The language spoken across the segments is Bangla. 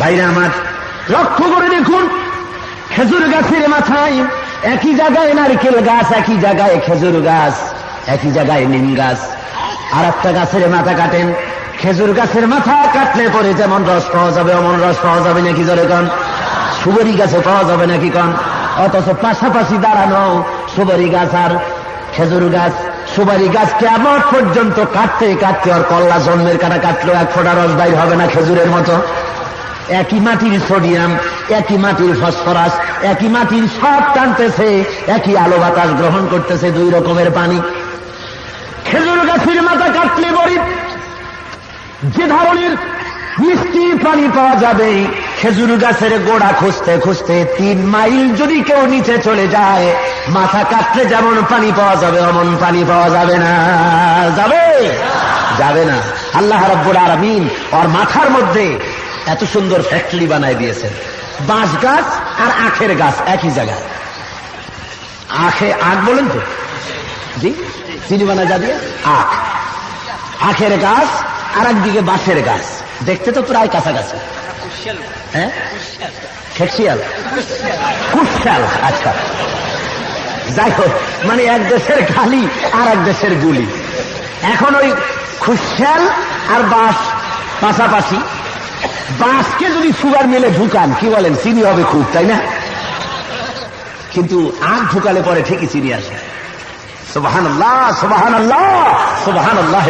ভাইরা আমার, লক্ষ্য করে দেখুন, খেজুর গাছের মাথায় একই জায়গায় নারকেল গাছ, একই জায়গায় খেজুর গাছ, একই জায়গায় নিম গাছ। আর একটা গাছের মাথা কাটেন, খেজুর গাছের মাথা কাটলে পরে যেমন রস পাওয়া যাবে, অমন রস পাওয়া যাবে নাকি জোরে কন? সুবরি গাছে পাওয়া যাবে নাকি কন? অথচ পাশাপাশি দাঁড়ানো সুবরি গাছ আর খেজুর গাছ। সুপারি গাছকে কেমন পর্যন্ত কাটতে কাটতে আর কল্লা জন্মের কাটা কাটলো এক ফোঁটা রস বাইর হবে না খেজুরের মতো। একই মাটির সোডিয়াম, একই মাটির ফসফরাস, একই মাটির সব টানতেছে, একই আলো বাতাস গ্রহণ করতেছে দুই রকমের পানি। খেজুর গাছের মাথা কাটলে গরিব যে ধরনের মিষ্টি পানি পাওয়া যাবে, খেজুর গাছের গোড়া খুঁজতে খুঁজতে তিন মাইল যদি কেউ নিচে চলে যায়, মাথা কাটলে যেমন পানি পাওয়া যাবে, অমন পানি পাওয়া যাবে না। যাবে? যাবে না। আল্লাহ রব্বুল আলমিন ওর মাথার মধ্যে এত সুন্দর ফ্যাক্টরি বানাই দিয়েছেন বাঁশ গাছ আর আখের গাছ একই জায়গায়। আখে আখ বলেন তো? জি? চিনি বানা যাবে আখ। আখের গাছ আর একদিকে বাঁশের গাছ। দেখতে তো প্রায় কাছাকাছি। হ্যাঁ? খেকশিয়াল কুশাল আচ্ছা। যাই হোক মানে এক দেশের গালি আর এক দেশের গুলি। এখন ওই খুশাল আর বাঁশ পাশাপাশি বাঁশকে যদি সুগার মিলে ঢুকান, কি বলেন? চিনি হবে খুব, তাই না? কিন্তু আখ ঢুকালে পরে ঠিকই চিনি আসে সুবাহান আল্লাহ সুবাহান আল্লাহ সুবাহান আল্লাহ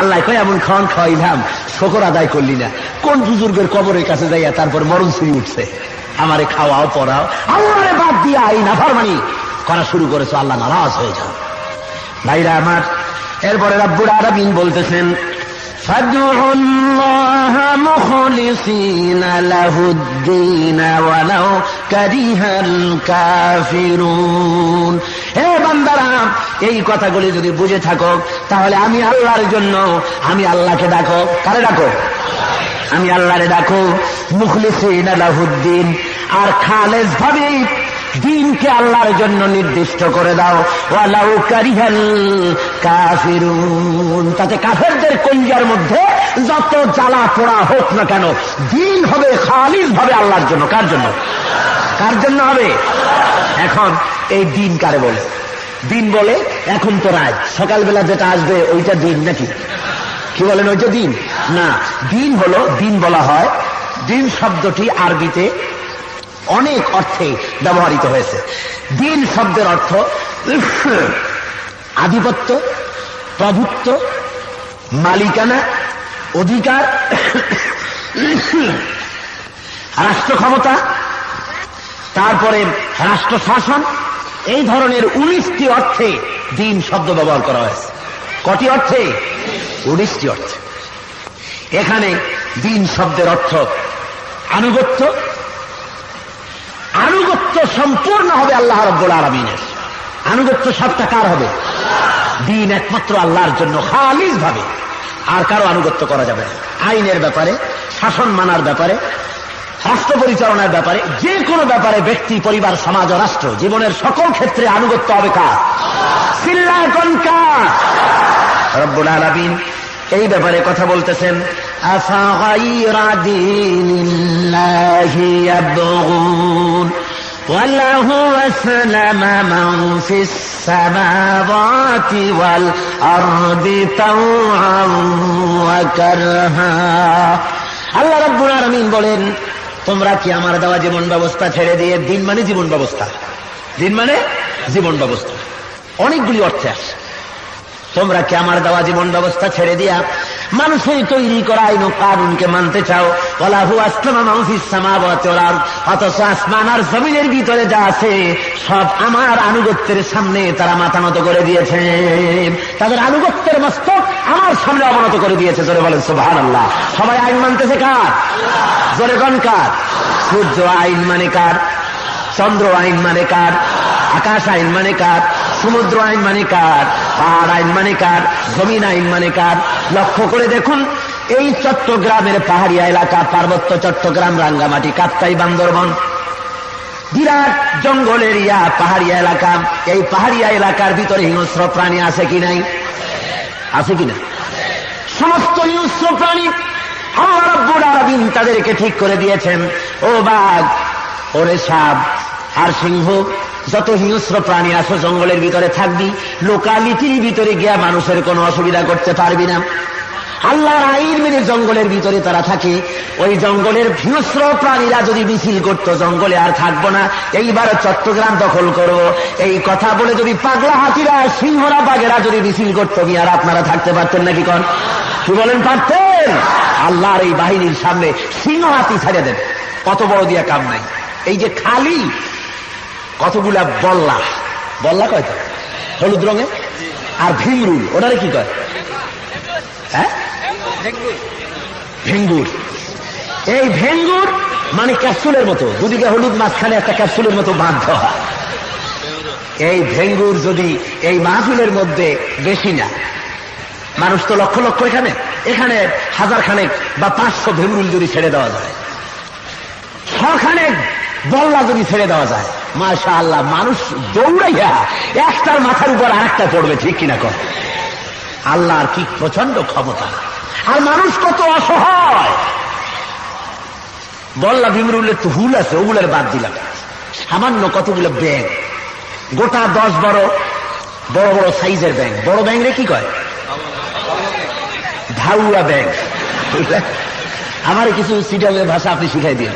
আল্লাহ কয়, এমন খাওয়ান খাওয়াইলাম শকর আদায় করলি না। কোন বুজুর্গের কবরের কাছে যাইয়া তারপর মরণ ছুরি উঠছে? আমারে খাওয়াও, পড়াও, আমারে বাদ দিয়া এই নাফারমানি করা শুরু করেছ, আল্লাহ নারাজ হয়ে যাও। ভাইরা আমার, এরপরে রাব্বুর আরবিন বলতেছেন فادعوا الله مخلصين له الدين ولو كره الكافرون হে বান্দারা এই কথাগুলি যদি বুঝে থাকো তাহলে আমি আল্লাহর জন্য আমি আল্লাহকে ডাকো কারে ডাকো আমি আল্লাহরে ডাকো মুখলিসিন আলাহুদ্দিন আর খালেজ ভাবে দিনকে আল্লাহর জন্য নির্দিষ্ট করে দাও। তাতে কাফেরদের কলিজার মধ্যে যত জ্বালা পোড়া হোক না কেন, দিন হবে খালিজ ভাবে আল্লাহর জন্য। কার জন্য? কার জন্য হবে? এখন এই দিন কারে বলে? দিন বলে, এখন তো রাত। সকালবেলা যেটা আসবে, ওইটা দিন নাকি? কি বলেন, ওইটা দিন? না, দিন হলো, দিন বলা হয়, দিন শব্দটি আরবিতে অনেক অর্থে ব্যবহৃত হয়েছে। দিন শব্দের অর্থ আধিপত্য, প্রভুত্ব, মালিকানা, অধিকার, রাষ্ট্র ক্ষমতা, তারপরে রাষ্ট্র শাসন, এই ধরনের উনিশটি অর্থে দিন শব্দ ব্যবহার করা হয়েছে। কটি অর্থে? উনিশটি অর্থে। এখানে দিন শব্দের অর্থ আনুগত্য আনুগত্য সম্পূর্ণ হবে আল্লাহ রব্বুল আলমিনের। আনুগত্য সবটা কার হবে? দিন একমাত্র আল্লাহর জন্য খালিজ ভাবে। আর কারও আনুগত্য করা যাবে না। আইনের ব্যাপারে, শাসন মানার ব্যাপারে, রাষ্ট্র পরিচালনার ব্যাপারে, যে কোনো ব্যাপারে ব্যক্তি, পরিবার, সমাজ ও রাষ্ট্র, জীবনের সকল ক্ষেত্রে আনুগত্য হবে কার? সিল্লা কার রব্বুল আলমিন এই ব্যাপারে কথা বলতেছেন। أفغير دين الله يبغون وله أسلم من في السماوات والأرض طوعا وكرها আল্লাহ রব্বুল আলামিন বলেন তোমরা কি আমার দেওয়া জীবন ব্যবস্থা ছেড়ে দিয়ে দিন মানে জীবন ব্যবস্থা দিন মানে জীবন ব্যবস্থা অনেকগুলি অর্থে আসে তোমরা কি আমার দেওয়া জীবন ব্যবস্থা ছেড়ে দিয়া মানুষের তৈরি করা আইন কানুনকে মানতে চাও। ওলাহু আসলামা মাউফিস সামাওয়াতি ওয়াল অথচ আসমান আর জমিনের ভিতরে যা আছে, সব আমার আনুগত্যের সামনে তারা মাথা নত করে দিয়েছে। তাদের আনুগত্যের মস্তক আমার সামনে অবনত করে দিয়েছে, জোরে বলেন, সুবহানাল্লাহ। সবাই আইন মানতেছে কার? জোরে কোন কার? সূর্য আইন মানে কার? চন্দ্র আইন মানে কার? আকাশ আইন মানে কার? সমুদ্র আইন মানে কার? পাহাড় আইন মানে কার? জমিন আইন মানে কার? লক্ষ্য করে দেখুন, এই চট্টগ্রামের পাহাড়িয়া এলাকা, পার্বত্য চট্টগ্রাম, রাঙ্গামাটি, কাপ্তাই, বান্দরবন। বিরাট জঙ্গলের ইয়া পাহাড়িয়া এলাকা। এই পাহাড়িয়া এলাকার ভিতরে হিংস্র প্রাণী আছে কি নাই? আছে কি না? সমস্ত হিংস্র প্রাণী আল্লাহ তাদেরকে ঠিক করে দিয়েছেন। ও বাঘ, ওরে সাপ আর সিংহ যত হিংস্র প্রাণী আছো, জঙ্গলের ভিতরে থাকবি লোকালিটির ভিতরে গিয়া মানুষের কোনো অসুবিধা করতে পারবি না। আল্লাহর আইন মেনে জঙ্গলের ভিতরে তারা থাকে। ওই জঙ্গলের হিংস্র প্রাণীরা যদি মিছিল করতো, জঙ্গলে আর থাকব না। এইবার চট্টগ্রাম দখল করব। এই কথা বলে যদি পাগলা হাতিরা, সিংহরা, বাঘেরা যদি মিছিল করতো আর আপনারা থাকতে পারতেন নাকি কন? কি বলেন, পারতেন? আল্লাহর এই বাহিনীর সামনে সিংহ হাতি ছেড়ে দেন কত বড় দিয়া কাম নাই। এই যে খালি কতগুলা বল্লা। বল্লা কয় হলুদ রঙে আর ভিমরুল ওটারে কি কয়? হ্যাঁ? ভেঙ্গুর। এই ভেঙ্গুর মানে ক্যাপসুলের মতো। দুদিকে হলুদ, মাঝখানে একটা ক্যাপসুলের মতো বাঁধ। দেওয়া এই ভেঙ্গুর যদি এই মাহফিলের মধ্যে বেশি না, মানুষ তো লক্ষ লক্ষ এখানে। এখানে হাজার খানেক বা পাঁচশো ভেঙ্গুল যদি ছেড়ে দেওয়া যায়। ছখানেক বল্লা যদি ছেড়ে দেওয়া যায়। মাশা আল্লাহ মানুষ দৌড়াইয়া একটার মাথার উপর আরেকটা পড়বে, ঠিক কিনা কর আল্লাহর কি প্রচণ্ড ক্ষমতা। আর মানুষ কত অসহায়। বল্লা বিমরুলের তো হুল আছে, ওগুলোর বাদ দিলাম। সামান্য কতগুলো ব্যাংক গোটা দশ বড় বড় বড় সাইজের ব্যাংক বড় ব্যাংক রে কি কয়? ধাউয়া ব্যাংক আমার কিছু সিটালের ভাষা আপনি শিখাই দিন।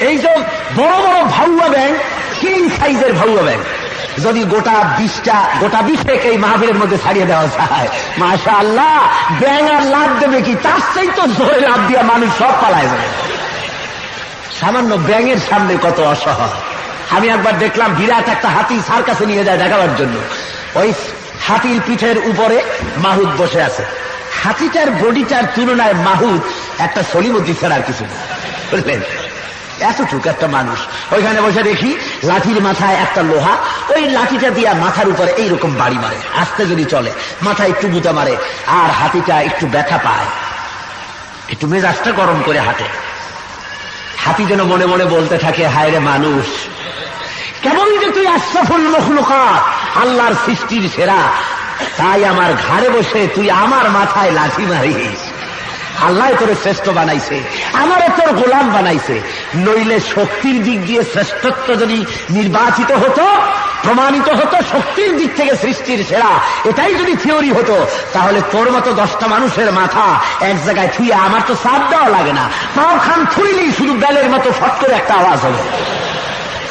এই যে বড় বড় ভাউয়া ব্যাংক কিং সাইজের ভাউয়া ব্যাংক। যদি গোটা বিশটা, গোটা বিশেক এই মাহফিলের মধ্যে ছাড়িয়ে দেওয়া যায় মাশা আল্লাহ ব্যাং আর লাভ দেবে কি? তার চাই তো জোরে লাভ দিয়া মানুষ সব পালায় যাবে। সামান্য ব্যাঙের সামনে কত অসহায়। আমি একবার দেখলাম বিরাট একটা হাতি সার কাছে নিয়ে যায় দেখাবার জন্য। ওই হাতির পিঠের উপরে মাহুদ বসে আছে। হাতিটার বডিটার তুলনায় মাহুদ একটা সলিমতি ছাড়া কিছু না। বুঝলেন? এতটুকু একটা মানুষ। ওইখানে বসে দেখি লাঠির মাথায় একটা লোহা, ওই লাঠিটা দিয়া মাথার উপরে এইরকম বাড়ি মারে আস্তে যদি চলে, মাথায় একটু গুতা মারে, আর হাতিটা একটু ব্যথা পায়। একটু মেজাজটা গরম করে হাঁটে। হাতি যেন মনে মনে বলতে থাকে, হায় রে মানুষ, কেমন যে তুই আশরাফুল মখলুকাত, আল্লাহর সৃষ্টির সেরা, তাই আমার ঘাড়ে বসে তুই আমার মাথায় লাঠি মারিস। আল্লাহ তোর শ্রেষ্ঠ বানাইছে আমারও তোর গোলাম বানাইছে। নইলে শক্তির দিক দিয়ে শ্রেষ্ঠত্ব যদি নির্বাচিত হতো, প্রমাণিত হতো, শক্তির দিক থেকে সৃষ্টির সেরা, এটাই যদি থিওরি হতো, তাহলে তোর মতো দশটা মানুষের মাথা এক জায়গায় থুয়ে আমার তো সাপ দেওয়া লাগে না। পাও খান থুইলেই শুধু বেলের মতো ফট করে একটা আওয়াজ হবে।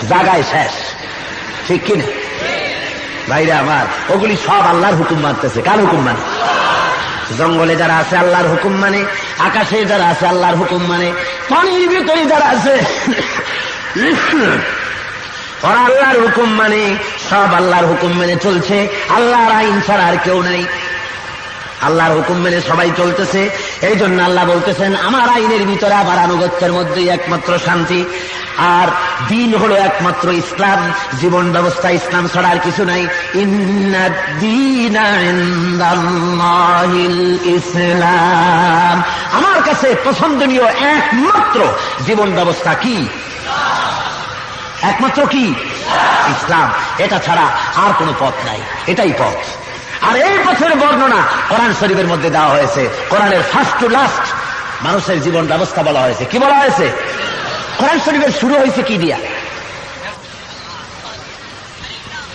জাগায় শেষ। ঠিক কিনা? ভাইরা আমার, ওগুলি সব আল্লাহর হুকুম মানতেছে। কার হুকুম মানে জঙ্গলে যারা আছে, আল্লাহর হুকুম মানে আকাশে যারা আছে, আল্লাহর হুকুম মানে পানির ভিতরে যারা আছে আল্লাহর হুকুম মানে সব আল্লাহর হুকুম মেনে চলছে। আল্লাহর আইন ছাড়া আর কেউ নাই। আল্লাহর হুকুম মেনে সবাই চলতেছে। এই জন্য আল্লাহ বলতেছেন, আমার আইনের ভিতরে আবার আনুগত্যের মধ্যেই একমাত্র শান্তি। আর দিন হলো একমাত্র ইসলাম। জীবন ব্যবস্থা ইসলাম ছাড়া আর কিছু নাই। ইসলাম। আমার কাছে পছন্দনীয় একমাত্র জীবন ব্যবস্থা কি? একমাত্র কি? ইসলাম। এটা ছাড়া আর কোনো পথ নাই। এটাই পথ। আর এই পথের বর্ণনা কোরআন শরীফের মধ্যে দেওয়া হয়েছে। কোরআনের ফার্স্ট টু লাস্ট মানুষের জীবন ব্যবস্থা বলা হয়েছে। কি বলা হয়েছে? কোরআন শরীফের শুরু হয়েছে কি দিয়া?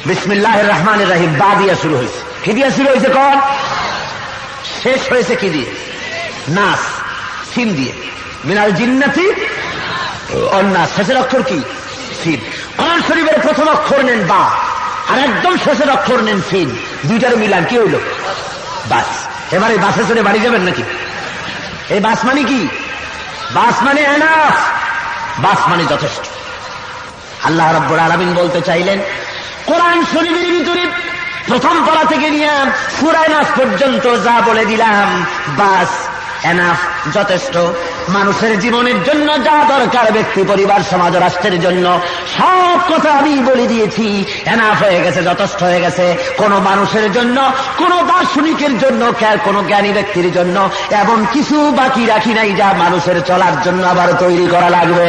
বিসমিল্লাহ রহমান রাহিম, বা দিয়া শুরু হয়েছে। কি দিয়া শুরু হয়েছে কন? শেষ হয়েছে কি দিয়ে? নাস সিম দিয়ে। মিনাল জিন্নাতি অন্যাস শেষের অক্ষর কি? সিন কোরআন শরীফের প্রথম অক্ষর নেন বা। আর একদম শেষের অক্ষর নেন সিন দুইটার মিলান, কি হইল? বাস। এবারে বাসে চড়ে বাড়ি যাবেন নাকি? এই বাস মানে কি? বাস মানে এনাফ বাস মানে যথেষ্ট। আল্লাহ রব্বুর আলমিন বলতে চাইলেন, কোরআন শরীফের ভিতরে প্রথম পড়া থেকে নিয়ে মাস পর্যন্ত যা বলে দিলাম, বাস এনাফ যথেষ্ট। মানুষের জীবনের জন্য যা দরকার ব্যক্তি, পরিবার, সমাজ, রাষ্ট্রের জন্য, সব কথা আমি বলে দিয়েছি। এনাফ হয়ে গেছে, যথেষ্ট হয়ে গেছে। কোন মানুষের জন্য, কোন দার্শনিকের জন্য কোন জ্ঞানী ব্যক্তির জন্য এমন কিছু বাকি রাখি নাই যা মানুষের চলার জন্য আবার তৈরি করা লাগবে।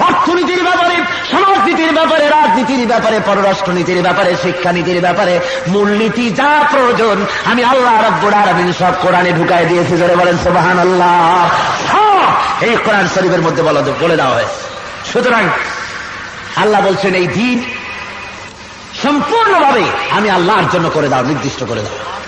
অর্থনীতির ব্যাপারে সমাজনীতির ব্যাপারে, রাজনীতির ব্যাপারে, পররাষ্ট্রনীতির ব্যাপারে, শিক্ষানীতির ব্যাপারে, মূলনীতি যা প্রয়োজন, আমি আল্লাহ রব্বুর আলমিন সব কোরআনে ঢুকাই দিয়েছি ধরে বলেন সোবাহান আল্লাহ এই কোরআন শরীফের মধ্যে বলা বলে দেওয়া হয়েছে। সুতরাং আল্লাহ বলছেন, এই দিন সম্পূর্ণভাবে আমি আল্লাহর জন্য করে দাও, নির্দিষ্ট করে দাও।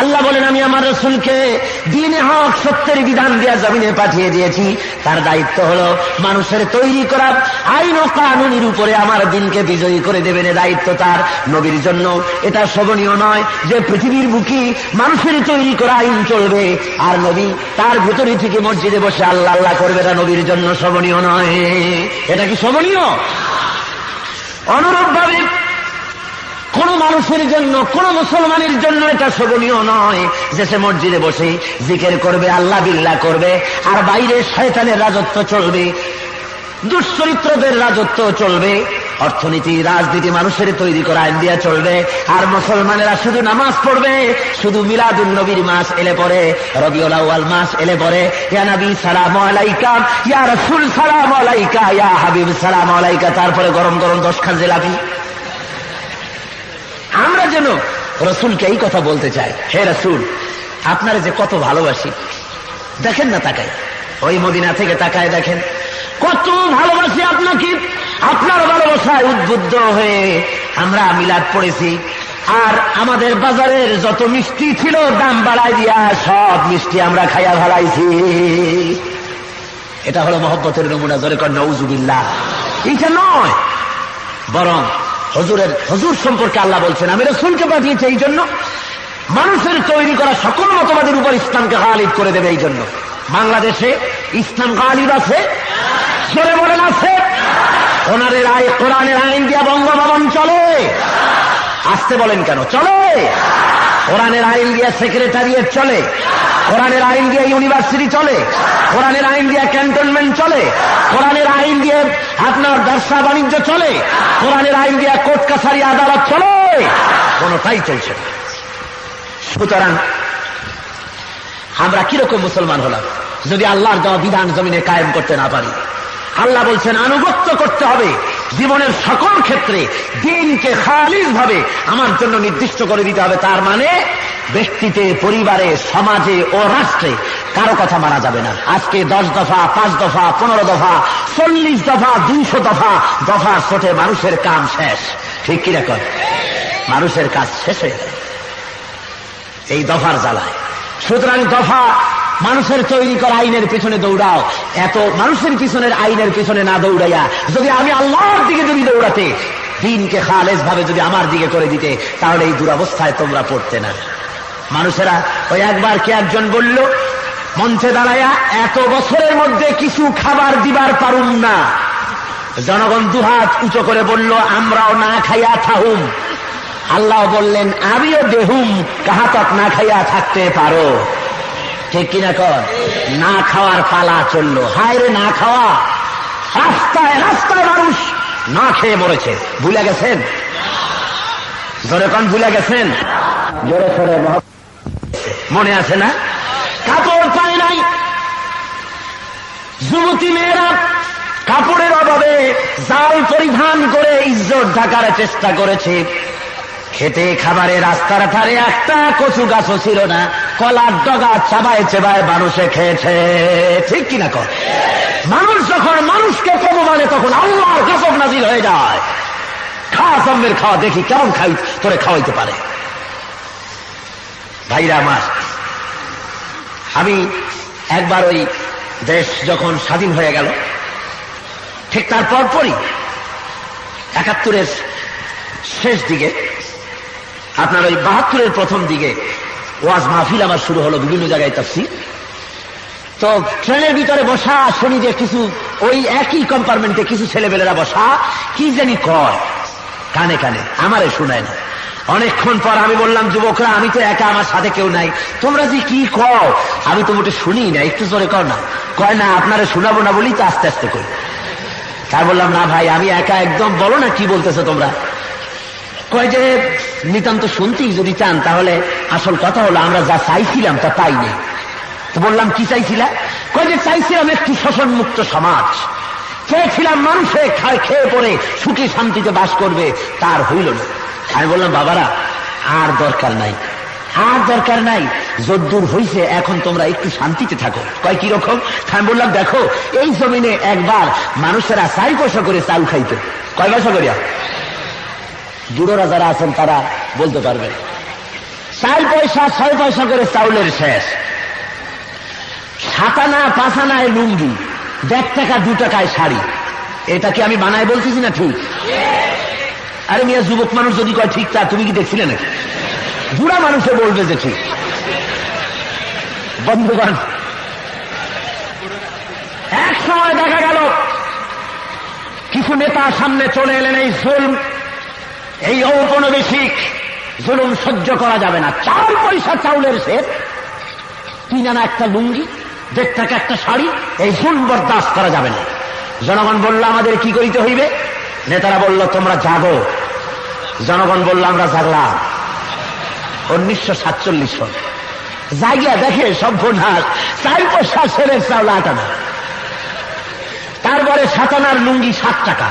আল্লাহ বলেন, আমি আমার রসুলকে দিনে হক সত্যের বিধান দিয়া জমিনে পাঠিয়ে দিয়েছি। তার দায়িত্ব হলো মানুষের তৈরি করা। আইন ও কানুনির উপরে আমার দিনকে বিজয়ী করে দেবেন, এ দায়িত্ব তার নবীর জন্য। এটা শোভনীয় নয় যে পৃথিবীর বুকি মানুষের তৈরি করা আইন চলবে আর নবী তার ভেতরে থেকে মসজিদে বসে আল্লাহ আল্লাহ করবে, এটা নবীর জন্য শোভনীয় নয়। এটা কি শোভনীয়? অনুরূপ ভাবে কোন মানুষের জন্য, কোন মুসলমানের জন্য এটা শোভনীয় নয় যে সে মসজিদে বসে জিকের করবে, আল্লাহ বিল্লাহ করবে, আর বাইরে শয়তানের রাজত্ব চলবে, দুশ্চরিত্রদের রাজত্ব চলবে, অর্থনীতি, রাজনীতি মানুষের তৈরি করা আইন দিয়া চলবে, আর মুসলমানেরা শুধু নামাজ পড়বে, শুধু মিলাদুল নবীর মাস এলে পরে, রবিউল আউয়াল মাস এলে পরে, ইয়া নবী সালাম আলাইকা, ইয়া রাসূল সালাম আলাইকা, ইয়া হাবিব সালাম আলাইকা, তারপরে গরম গরম দশ খান জিলাপি। যেন রসুলকে এই কথা বলতে চাই। হে রসুল, আপনারা যে কত ভালোবাসি। দেখেন না তাকায় ওই মদিনা থেকে তাকায় দেখেন। কত ভালোবাসি আপনাকে। আপনার ভালোবাসায় উদ্বুদ্ধ হয়ে আমরা মিলাদ পড়েছি। আর আমাদের বাজারের যত মিষ্টি ছিল, দাম বাড়াই দিয়া সব মিষ্টি আমরা খাইয়া ভালাইছি এটা হলো মহব্বতের নমুনা, জোরে কর নৌজুবিল্লাহ এইটা নয়, বরং হজুরের হজুর সম্পর্কে আল্লাহ বলছেন, আমি রসুলকে পাঠিয়েছি এই জন্য। মানুষের তৈরি করা সকল মতবাদের উপর ইসলামকে গালিব করে দেবে এই জন্য। বাংলাদেশে ইসলাম গালিব আছে? সরে বলেন, আছে। ওনারের আয়, কোরআনের আইন দিয়া বঙ্গভবন চলে। আসতে বলেন কেন? চলে। কোরআনের আইন দিয়া সেক্রেটারিয়েট চলে। কোরআনের আইন দিয়ে ইউনিভার্সিটি চলে, কোরআনের আইন দিয়ে ক্যান্টনমেন্ট চলে, কোরআনের আইন দিয়ে আপনার ব্যবসা বাণিজ্য চলে, কোরআনের আইন দিয়ে কোর্ট কাছারি আদালত চলে। কোনটাই চলছে না। সুতরাং আমরা কীরকম মুসলমান হলাম যদি আল্লাহর দেওয়া বিধান জমিনে কায়েম করতে না পারি? আল্লাহ বলছেন, আনুগত্য করতে হবে। জীবনের সকল ক্ষেত্রে দিনকে খালিজ ভাবে আমার জন্য নির্দিষ্ট করে দিতে হবে। তার মানে ব্যক্তিতে, পরিবারে, সমাজে ও রাষ্ট্রে কারও কথা মানা যাবে না। আজকে দশ দফা, পাঁচ দফা, পনেরো দফা, চল্লিশ দফা, দুইশো দফা দফা ছোটে মানুষের কাম শেষ। ঠিক কিনা? কর মানুষের কাজ শেষ হয়ে এই দফার জ্বালায়। সুতরাং দফা মানুষের তৈরি করা আইনের পিছনে দৌড়াও। এত মানুষের পিছনের আইনের পিছনে না দৌড়াইয়া যদি আমি আল্লাহর দিকে যদি দৌড়াতে, দিনকে খালেজ ভাবে যদি আমার দিকে করে দিতে, তাহলে এই দুরবস্থায় তোমরা পড়তে না। মানুষেরা ওই একবার কে একজন বলল, মঞ্চে দাঁড়াইয়া এত বছরের মধ্যে কিছু খাবার দিবার পারুম না। জনগণ দুহাত উঁচু করে বলল, আমরাও না খাইয়া থাহুম। আল্লাহ বললেন, আমিও দেহুম, কাহাতক না খাইয়া থাকতে পারো। ঠিক কিনা কর? না খাওয়ার পালা চলল। হায় রে না খাওয়া! রাস্তায় রাস্তায় মানুষ না খেয়ে মরেছে। ভুলে গেছেন? জোরে কন, ভুলে গেছেন? জোরে সরে মনে আছে না? কাপড় পায় নাই। যুবতী মেয়েরা কাপড়ের অভাবে জাল পরিধান করে ইজ্জত ঢাকার চেষ্টা করেছে। খেতে, খাবারে রাস্তার ধারে একটা কচু গাছও ছিল না। কলার ডগা চাবায় চেবায় মানুষে খেয়েছে। ঠিক কিনা কর মানুষ যখন মানুষকে কম মানে তখন আল্লাহর গজব নাজির হয়ে যায়। খাওয়া জন্মের খাওয়া দেখি কেমন খাই তোরে খাওয়াইতে পারে। ভাইরা আমার, আমি একবার ওই দেশ যখন স্বাধীন হয়ে গেল, ঠিক তার পরপরই একাত্তরের শেষ দিকে, আপনার ওই বাহাত্তরের প্রথম দিকে ওয়াজ মাহফিল আমার শুরু হলো, বিভিন্ন জায়গায় তাফসির। তো ট্রেনের ভিতরে বসা, শুনি যে কিছু, ওই একই কম্পার্টমেন্টে কিছু ছেলেবেলেরা বসা, কি জানি কয়, কানে কানে, আমারে শোনায় না। অনেকক্ষণ পর আমি বললাম, যুবকরা, আমি তো একা, আমার সাথে কেউ নাই। তোমরা যে কি কও, আমি তো মোটে শুনি না, একটু জোরে কর না। কয়, না, আপনারা শোনাবো না বলেই তো আস্তে আস্তে করি। তাই বললাম, না ভাই, আমি একা একদম, বলো না কি বলতেছো তোমরা? কয় যে, নিতান্ত শুনতেই যদি চান, তাহলে আসল কথা হলো, আমরা যা চাইছিলাম তা পাইনি। তো বললাম, কি চাইছিলা? কয় যে, চাইছিলাম একটি শোষণ মুক্ত সমাজ। চেয়েছিলাম মানুষে খায়, খেয়ে পরে সুখী শান্তিতে বাস করবে, তার হইল না। আমি বললাম, বাবারা, আর দরকার নাই। আর দরকার নাই, যদ্দূর হইছে, এখন তোমরা একটু শান্তিতে থাকো। কয়, কি রকম? আমি বললাম, দেখো, এই জমিনে একবার মানুষেরা চাই পয়সা করে চাল খাইতো। কয় পয়সা করিয়া? বুড়োরা যারা আছেন, তারা বলতে পারবেন চার পয়সা, ছয় পয়সা করে চাউলের শেষ। সাতানা, পাঁচানায় লুঙ্গি, দেড় টাকা, দু টাকায় শাড়ি। এটা কি আমি বানায় বলতেছি না ঠিক? আরে মিয়া, যুবক মানুষ যদি কয় ঠিক তা, তুমি কি দেখছিলে নাকি? বুড়া মানুষে বলবে যে ঠিক। বন্ধুগণ, এক সময় দেখা গেল, কিছু নেতা সামনে চলে এলেন এই জুলম, এই ঔপনিবেশিক। জুলুম সহ্য করা যাবে না। চার পয়সা চাউলের সেট। তিন আনা একটা লুঙ্গি দেড় টাকা একটা শাড়ি, এই জুলম বরদাস্ত করা যাবে না। জনগণ বলল, আমাদের কি করিতে হইবে? নেতারা বলল, তোমরা জাগো। জনগণ বলল, আমরা জাগলাম। উনিশশো সাতচল্লিশ সন জাগিয়া দেখে সভ্যনাশ চার পয়সা ছেলের চাউল আটানা তারপরে সাতানার লুঙ্গি সাত টাকা,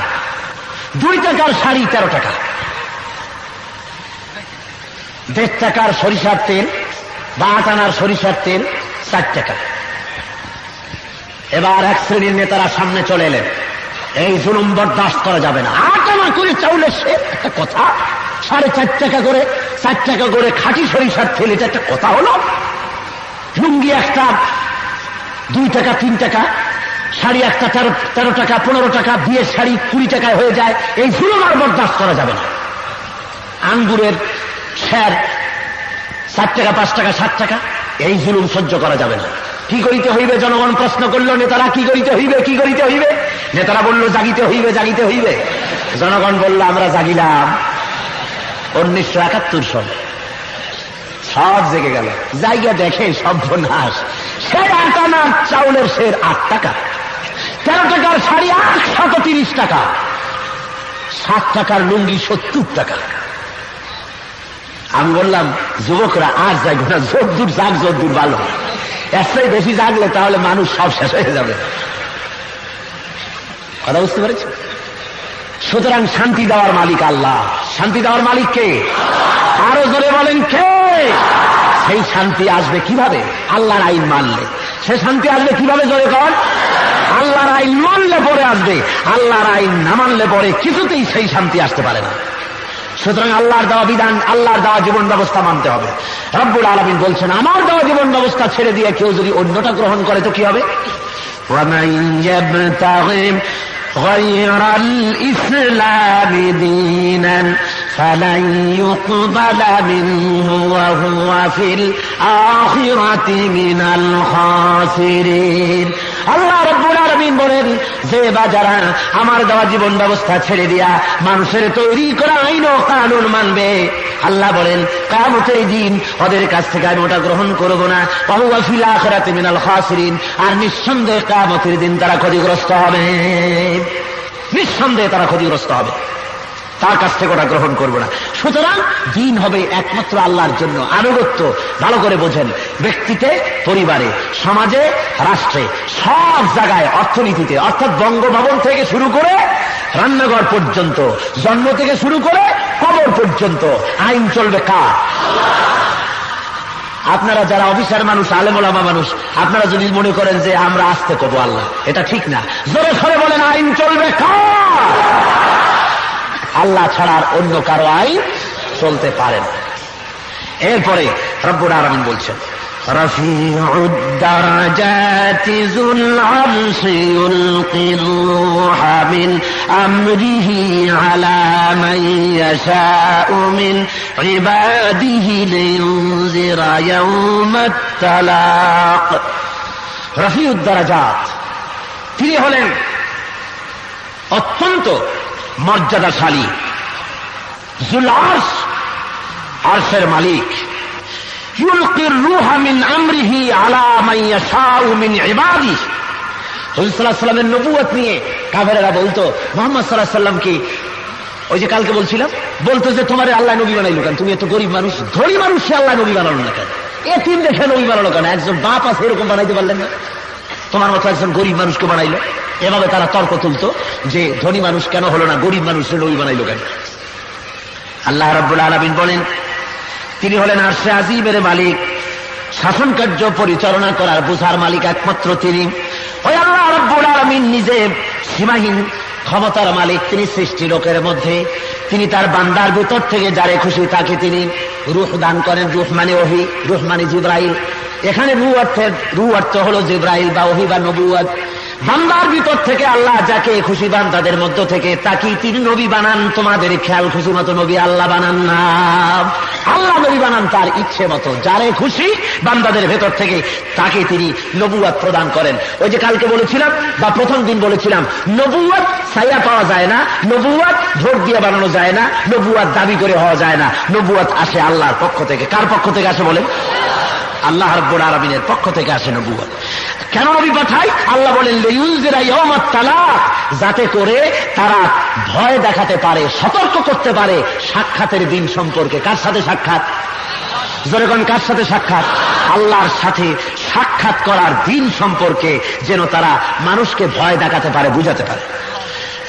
দুই টাকার শাড়ি তেরো টাকা। দেড় টাকার সরিষার তেল বা আট আনার সরিষার তেল চার টাকা। এবার এক শ্রেণির নেতারা সামনে চলে এলেন। এই জুলুম বরদাস্ত করা যাবে না। আট আনা করে চাউলের সে একটা কথা, সাড়ে চার টাকা করে চার টাকা করে খাঁটি সরিষার তেল, এটা একটা কথা হলো? লুঙ্গি একটা, দুই টাকা, তিন টাকা, শাড়ি একটা, তেরো তেরো টাকা, পনেরো টাকা, বিয়ের শাড়ি কুড়ি টাকায় হয়ে যায়। এই আর বরদাস্ত করা যাবে না। আঙ্গুরের স্যার, সাত টাকা, পাঁচ টাকা, সাত টাকা, এই জুলুম সহ্য করা যাবে না। কি করিতে হইবে? জনগণ প্রশ্ন করল, নেতারা কি করিতে হইবে? কি করিতে হইবে? নেতারা বলল, জাগিতে হইবে জাগিতে হইবে। জনগণ বলল, আমরা জাগিলাম। উনিশশো একাত্তর সন। সব জেগে গেল। জায়গা দেখে সর্বনাশ। সে আটানা চাউলের শের আট টাকা। তেরো টাকার শাড়ি আটশত তিরিশ টাকা। সাত টাকার লুঙ্গি সত্তর টাকা। আমি বললাম, যুবকরা, আর যাইব না, যদ্দূর যাক, যদ্দূর ভালো একটাই বেশি জাগলে তাহলে মানুষ সব শেষ হয়ে যাবে। কথা বুঝতে পেরেছ? সুতরাং শান্তি দেওয়ার মালিক আল্লাহ। শান্তি দেওয়ার মালিক কে? আরও জোরে বলেন কে? সেই শান্তি আসবে কীভাবে? আল্লাহর আইন মানলে। সে শান্তি আসবে কীভাবে জোরে কর আল্লাহর আইন মানলে পরে আসবে। আল্লাহর আইন না মানলে পরে কিছুতেই সেই শান্তি আসতে পারে না। সুতরাং আল্লাহর দেওয়া বিধান আল্লাহর দেওয়া জীবন ব্যবস্থা মানতে হবে রব্বুল আলমিন বলছেন আমার দেওয়া জীবন ব্যবস্থা ছেড়ে দিয়ে কেউ যদি অন্যটা গ্রহণ করে তো কি হবে ومن يبتغي غير الإسلام دينا فلن يقبل منه وهو في الآخرة من الخاسرين আল্লাহ রব্বুল আলমিন বলেন যে বা যারা আমার দেওয়া জীবন ব্যবস্থা ছেড়ে দিয়া মানুষের তৈরি করা আইন ও কানুন মানবে। আল্লাহ বলেন, কামতের দিন ওদের কাছ থেকে আমি ওটা গ্রহণ করব না। বহুয়া ফিল আখরাতে মিনাল খাসিরিন। আর নিঃসন্দেহে কামতের দিন তারা ক্ষতিগ্রস্ত হবে। নিঃসন্দেহে তারা ক্ষতিগ্রস্ত হবে। তার কাছ থেকে ওটা গ্রহণ করব না। সুতরাং দিন হবে একমাত্র আল্লাহর জন্য। আনুগত্য, ভালো করে বোঝেন। ব্যক্তিতে, পরিবারে, সমাজে, রাষ্ট্রে, সব জায়গায়, অর্থনীতিতে, অর্থাৎ বঙ্গভবন থেকে শুরু করে রান্নাঘর পর্যন্ত, জন্ম থেকে শুরু করে কবর পর্যন্ত আইন চলবে কার? আপনারা যারা অফিসার মানুষ, আলেমোলামা মানুষ, আপনারা যদি মনে করেন যে আমরা আসতে কবো আল্লাহ, এটা ঠিক না। জোরে সরে বলেন, আইন চলবে কার? আল্লাহ ছাড়ার অন্য কারো আইন চলতে পারে না এরপরে রব্বুর আরামিন বলছেন رفيع الدرجات ذو العرش يلقي الروح من أمره على من يشاء من عباده لينذر يوم التلاق رفيع الدرجات তিনি হলেন অত্যন্ত মর্যাদাশালী। জুলার্স আরশের মালিক। মুহাম্মদ ওই যে কালকে বলছিলাম, বলতো যে তোমার আল্লাহ নবী বানাইলো কেন? তুমি এত গরিব মানুষ, ধনী মানুষ আল্লাহ নবী বানালো না কেন? এ তিন দেখে নবী বানালো কেন? একজন বাপ আছে এরকম বানাইতে পারলেন না? তোমার মতো একজন গরিব মানুষকে বানাইলো। এভাবে তারা তর্ক তুলতো যে ধনী মানুষ কেন হলো না, গরিব মানুষের নবী বানাইলো কেন? আল্লাহ রাব্বুল আলামিন বলেন, তিনি হলেন আরশে আজিমের মালিক। শাসন কার্য পরিচালনা করার বোঝার মালিক একমাত্র তিনি। ওই আল্লাহ রাব্বুল আলামিন নিজে সীমাহীন ক্ষমতার মালিক তিনি সৃষ্টি লোকের মধ্যে। তিনি তার বান্দার ভিতর থেকে যারে খুশি তাকে তিনি রুহ দান করেন রুহ মানে ওহি রুহ মানে জিব্রাইল। এখানে রু অর্থের রু অর্থ হলো জিব্রাইল বা ওহি বা নবুয়াত বান্দার ভিতর থেকে আল্লাহ যাকে খুশি বান্দাদের মধ্য থেকে, তাকে তিনি নবী বানান, তোমাদের খেয়াল খুশি মতো নবী আল্লাহ বানান না। আল্লাহ নবী বানান তার ইচ্ছে মতো। যারে খুশি বান্দাদের ভেতর থেকে, তাকে তিনি নবুয়াত প্রদান করেন। ওই যে কালকে বলেছিলাম, বা প্রথম দিন বলেছিলাম নবুয়াত সাইয়া পাওয়া যায় না নবুয়াত ভোট দিয়ে বানানো যায় না নবুয়াত দাবি করে হওয়া যায় না নবুয়াত আসে আল্লাহর পক্ষ থেকে। কার পক্ষ থেকে আসে বলেন? আল্লাহ রব্বুল আলমিনের পক্ষ থেকে আসে নবুয়াত কেন নবী পাঠাই আল্লাহ বলেন তালাক যাতে করে তারা ভয় দেখাতে পারে, সতর্ক করতে পারে সাক্ষাতের দিন সম্পর্কে। কার সাথে সাক্ষাৎ? জোরেগণ কার সাথে সাক্ষাৎ? আল্লাহর সাথে সাক্ষাৎ করার দিন সম্পর্কে যেন তারা মানুষকে ভয় দেখাতে পারে, বুঝাতে পারে।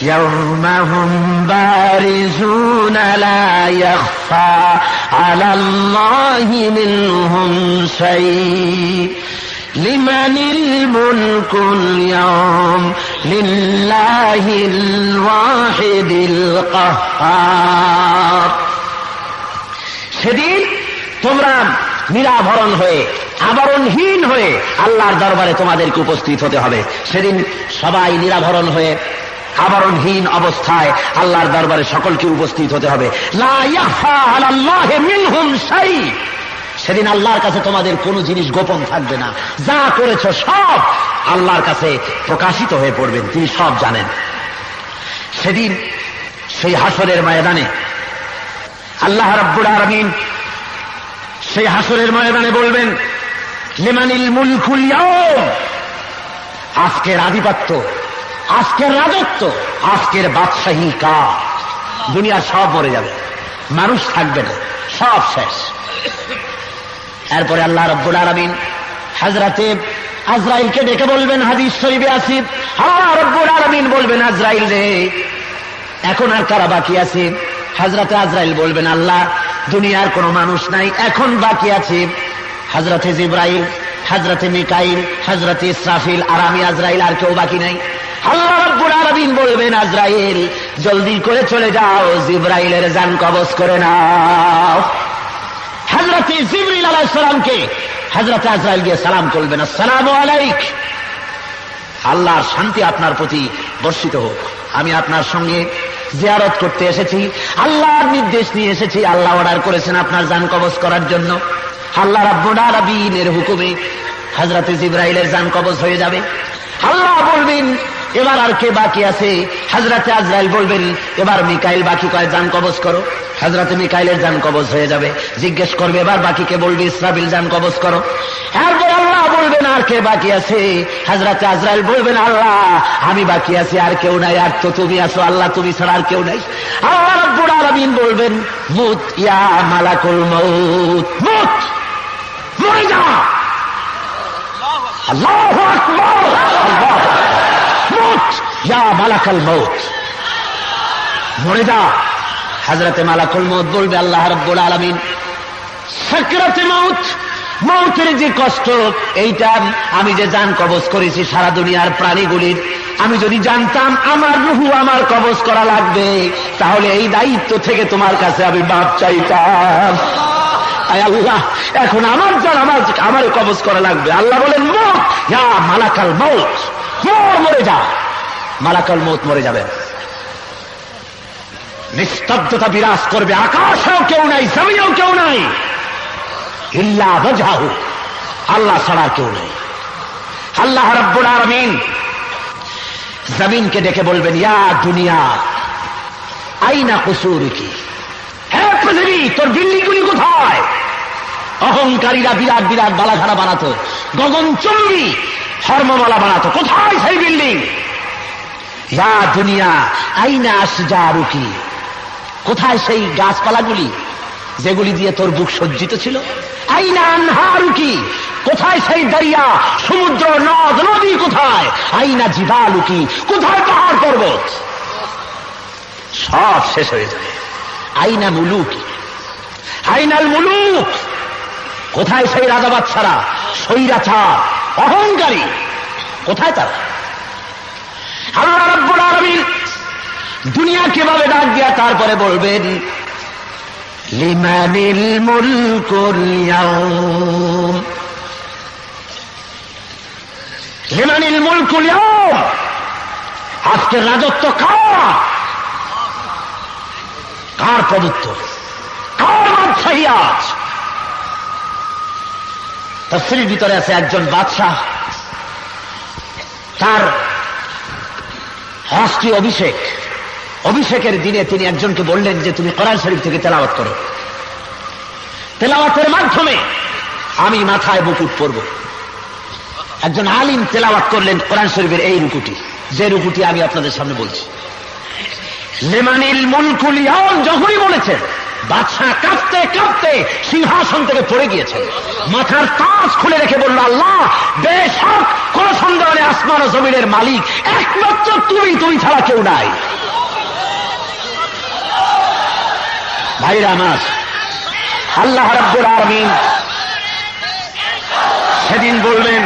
يوم هم بارزون لا يخفى على الله منهم شيء لمن الملك اليوم لله الواحد القهار সেদিন তোমরা নিরাভরণ হয়ে আবরণহীন হয়ে আল্লাহর দরবারে তোমাদেরকে উপস্থিত হতে হবে সেদিন সবাই নিরাভরণ হয়ে আবরণহীন অবস্থায় আল্লাহর দরবারে সকলকে উপস্থিত হতে হবে। সেদিন আল্লাহর কাছে তোমাদের কোনো জিনিস গোপন থাকবে না। যা করেছ সব আল্লাহর কাছে প্রকাশিত হয়ে পড়বেন, তিনি সব জানেন। সেদিন সেই হাসরের ময়দানে আল্লাহ রাব্বুল আলামিন সেই হাসরের ময়দানে বলবেন, লিমানিল মুলকুল ইয়াউম, আজকের আধিপত্য আজকের রাজত্ব, আজকের বাদশাহী কা দুনিয়া সব মরে যাবে, মানুষ থাকবে না, সব শেষ। এরপরে আল্লাহ রব্বুল আলমিন হাজরাতে আজরাইলকে ডেকে বলবেন, হাদিস শরীফে আসিফ আল্লাহ রব্বুল আলমিন বলবেন, আজরাইল রে, এখন আর কারা বাকি আছে? হাজরাতে আজরাইল বলবেন, আল্লাহ, দুনিয়ার কোনো মানুষ নাই, এখন বাকি আছে। হাজরাতে জিব্রাইল হাজরাতে মিকাইল হাজরাতে ইসরাফিল, আর আমি আজরাইল, আর কেউ বাকি নাই। আল্লাহ রব্বুল বলবেন, আজরাইল, জলদি করে চলে যাও, জিব্রাইলের কবজ করে নাও। সালামকে আজরাইল গিয়ে সালাম করবেন আসসালামু আলাইক। আল্লাহর শান্তি আপনার প্রতি বর্ষিত হোক। আমি আপনার সঙ্গে জিয়ারত করতে এসেছি। আল্লাহর নির্দেশ নিয়ে এসেছি। আল্লাহ অর্ডার করেছেন আপনার জান কবজ করার জন্য। আল্লাহ রাব্বুল আলামিনের হুকুমে হযরতে জিব্রাইলের জান কবজ হয়ে যাবে। আল্লাহ বলবেন এবার আর কে বাকি আছে? হাজরাতে আজরাইল বলবেন, এবার মিকাইল বাকি কয়? জান কবজ করো। হাজরাতে মিকাইলের জান কবজ হয়ে যাবে। জিজ্ঞেস করবে, এবার বাকি কে বলবে? ইসরাবিল জান কবজ করো। এরপর আল্লাহ বলবেন, আর কে বাকি আছে? হাজরাতে আজরাইল বলবেন, আল্লাহ, আমি বাকি আছি, আর কেউ নাই। আর তো তুমি আছো, আল্লাহ তুমি ছাড়া আর কেউ নাই। আল্লাহ রব্বুল আলামিন বলবেন, মুত ইয়া মালাকুল মউত, মুত! মরে যা! আল্লাহু আকবার! আল্লাহু মরে যা। হযরতে মালাকুল বলবে, আল্লাহ রাব্বুল আলামিন মৌতের যে কষ্ট, এইটা আমি যে জান কবজ করেছি সারা দুনিয়ার প্রাণীগুলির, আমি যদি জানতাম আমার রুহু আমার কবজ করা লাগবে, তাহলে এই দায়িত্ব থেকে তোমার কাছে আমি বাপ চাইতাম। আল্লাহ, এখন আমার জান আমার আমার কবজ করা লাগবে। আল্লাহ বলেন মত ইয়া মালাকাল মৌত মরে যা। মালাকাল মৌত মরে যাবে। নিস্তব্ধতা বিরাজ করবে। আকাশেও কেউ নাই, জমিনেও কেউ নাই। ইল্লা বজাহু আল্লাহ ছাড়া কেউ নেই। আল্লাহ রব্বুল আলমিন জমিনকে ডেকে বলবেন, ইয়া দুনিয়া, আইনা কুসুর কি হ্যাঁ পৃথিবী, তোর বিল্ডিংগুলি কোথায়? অহংকারীরা বিরাট বিরাট বালাঘারা বানাতো। গগনচুম্বী ধর্মমালা বানাতো। কোথায় সেই বিল্ডিং? ইয়া দুনিয়া, আইনা আসজারুকি কোথায় সেই গাছপালাগুলি? যেগুলি দিয়ে তোর বুক সজ্জিত ছিল? আইনা কোথায় সেই দরিয়া, সমুদ্র, নদ, নদী কোথায়? আইনা কোথায় পাহাড় পর্বত? সব শেষ হয়ে যাবে। আইনা মুলুকি। আইনাল মুলুক। কোথায় সেই রাজা বাচ্চারা সৈরাচার অহংকারী। কোথায় তারা? আল্লাহ রাব্বুল আলামিন দুনিয়া কীভাবে ডাক দিয়া তারপরে বলবেন, লিমানিল মুলকুল লিমানিল মুলকুল আজকে রাজত্ব কার? কার প্রদত্ত কার বাদশাহী আজ? ভিতরে আছে একজন বাদশাহ। তার হস্তি অভিষেক। অভিষেকের দিনে তিনি একজনকে বললেন যে, তুমি কোরআন শরীফ থেকে তেলাওয়াত করো। তেলাওয়াতের মাধ্যমে আমি মাথায় বুকুট পরব। একজন আলিম তেলাওয়াত করলেন কোরআন শরীফের এই রুকুটি। যে রুকুটি আমি আপনাদের সামনে বলছি। লেমানিল মুলকুল যখনই বলেছেন বাদশাহ কাঁপতে কাঁপতে সিংহাসন থেকে পড়ে গিয়েছে। মাথার তাজ খুলে রেখে বলল, আল্লাহ বেশক কোন সন্দেহ আসমান ও জমিনের মালিক, একমাত্র তুমি তুমি ছাড়া কেউ নাই। ভাইরা আমার, আল্লাহ রাব্বুল আলামিন সেদিন বললেন,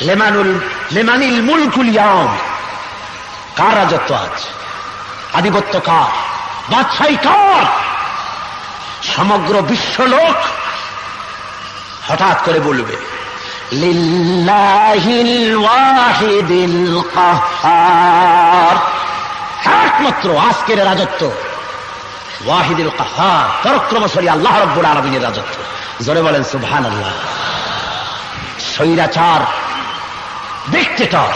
লেমানুল, লেমানিল মুলকুল ইয়াউম, কার রাজত্ব আজ? আধিপত্য কার? বাদশাহী কার? সমগ্র বিশ্বলোক হঠাৎ করে বলবে একমাত্র আজকের রাজত্ব ওয়াহিদুল কাহার, পরক্রমশালী আল্লাহ রব্বুল আলমিনের রাজত্ব। জোরে বলেন সুবহান আল্লাহ স্বৈরাচার, ডিক্টেটর,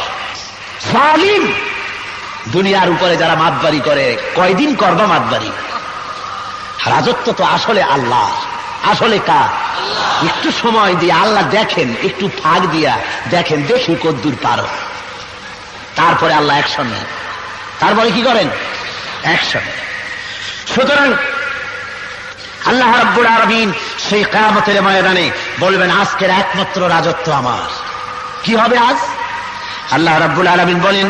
জালিম। দুনিয়ার উপরে যারা মাতবাড়ি করে, কয়দিন করবা মাতবাড়ি? রাজত্ব তো আসলে আল্লাহ। আসলে কার? একটু সময় দিয়ে আল্লাহ দেখেন, একটু ফাঁক দিয়া দেখেন, দেখি কদ্দূর পারো তারপরে আল্লাহ অ্যাকশন নেন তারপরে কি করেন? অ্যাকশন সুতরাং আল্লাহ রব্বুল আরবিন সেই কায়ামতের ময়দানে বলবেন, আজকের একমাত্র রাজত্ব আমার। কি হবে আজ? আল্লাহ রব্বুল আলমিন বলেন